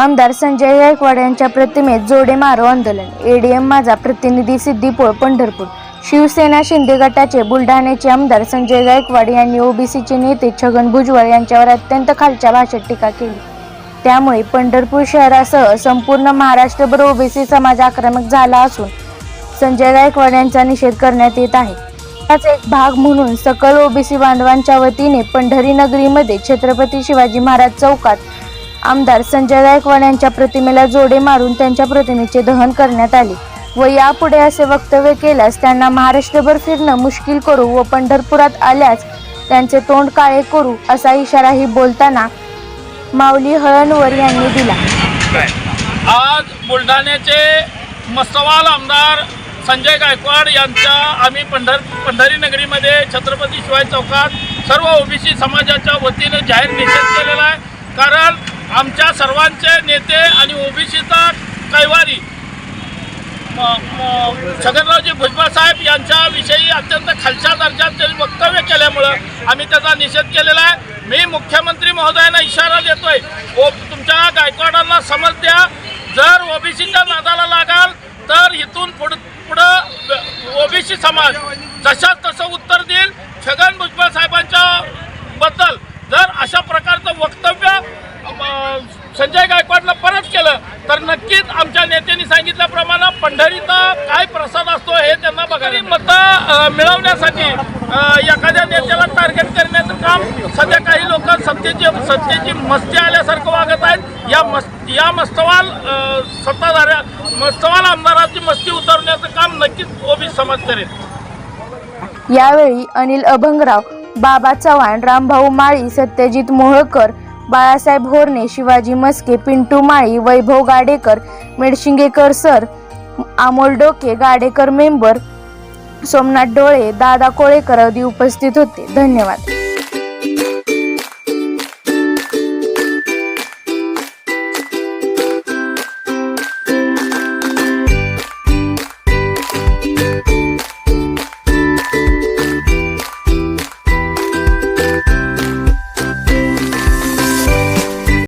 आमदार संजय गायकवाड यांच्या प्रतिमेत जोडे मारो आंदोलन. एडीएम माझा प्रतिनिधी सिद्दीपोळ पंढरपूर. शिवसेना शिंदे गटाचे बुलढाण्याचे आमदार संजय गायकवाड यांनी ओबीसीचे नेते छगन भुजबळ यांच्यावर अत्यंत खालच्या भाषेत टीका केली. त्यामुळे पंढरपूर शहरासह संपूर्ण महाराष्ट्रभर ओबीसी समाज आक्रमक झाला असून संजय गायकवाड यांचा निषेध करण्यात येत आहे. त्याच एक भाग म्हणून सकल ओबीसी बांधवांच्या वतीने पंढरी नगरीमध्ये छत्रपती शिवाजी महाराज चौकात आमदार संजय गायकवाड यांच्या प्रतिमेला जोडे मारून त्यांच्या प्रतिमेचे दहन करण्यात आले व यापुढे असे वक्तव्य केल्यास त्यांना महाराष्ट्रभर फिरणं मुश्किल करू व पंढरपुरात आल्यास त्यांचे तोंड काळे करू असा इशाराही बोलताना माऊली हळणवर यांनी दिला. आज बुलढाण्याचे मस्तवाल आमदार संजय गायकवाड यांच्या आम्ही पंढर पंढरी नगरीमध्ये छत्रपती शिवाय चौकात सर्व ओबीसी समाजाच्या वतीनं जाहीर निषेध केलेला आहे. कारण आमच्या सर्वांचे नेते आणि ओबीसीचा कैवारी. म- छगनरावजी भुजबळ साहेब यांच्याविषयी अत्यंत खालच्या दर्जाचे वक्तव्य केल्यामुळं आम्ही त्याचा निषेध केलेला आहे. मी मुख्यमंत्री महोदयांना इशारा देतोय. ओ तुमच्या गायकवाडांना समज द्या. जर ओबीसीच्या नादाला लागाल तर इथून पुढ पुढं ओबीसी समाज जशाच तसं उत्तर देईल. छगन भुजबळ साहेबांच्या बद्दल जर अशा प्रकारचं वक्तव्य संजय गायकवाडनं परत केलं तर नक्कीच आमच्या नेत्यांनी सांगितल्याप्रमाणे पंढरीचा काय प्रसाद असतो हे त्यांना बघायला मतं मिळवण्यासाठी एखाद्या नेत्याला टार्गेट करण्याचं काम सध्या काही लोक सत्तेची सत्तेची मस्ती आल्यासारखं वागत आहेत. या मस या मस्तवाल सत्ताधाऱ्या मस्तवाल आमदाराची मस्ती उतरवण्याचं काम नक्कीच ओबीसी समाज करेल. यावेळी अनिल अभंगराव बाबा चव्हाण रामभाऊ माळी सत्यजित मोहळकर बाळासाहेब होरणे शिवाजी मस्के पिंटू माळी वैभव गाडेकर मेडशिंगेकर सर अमोल डोके गाडेकर मेंबर सोमनाथ डोळे दादा कोळेकर आदी उपस्थित होते. धन्यवाद.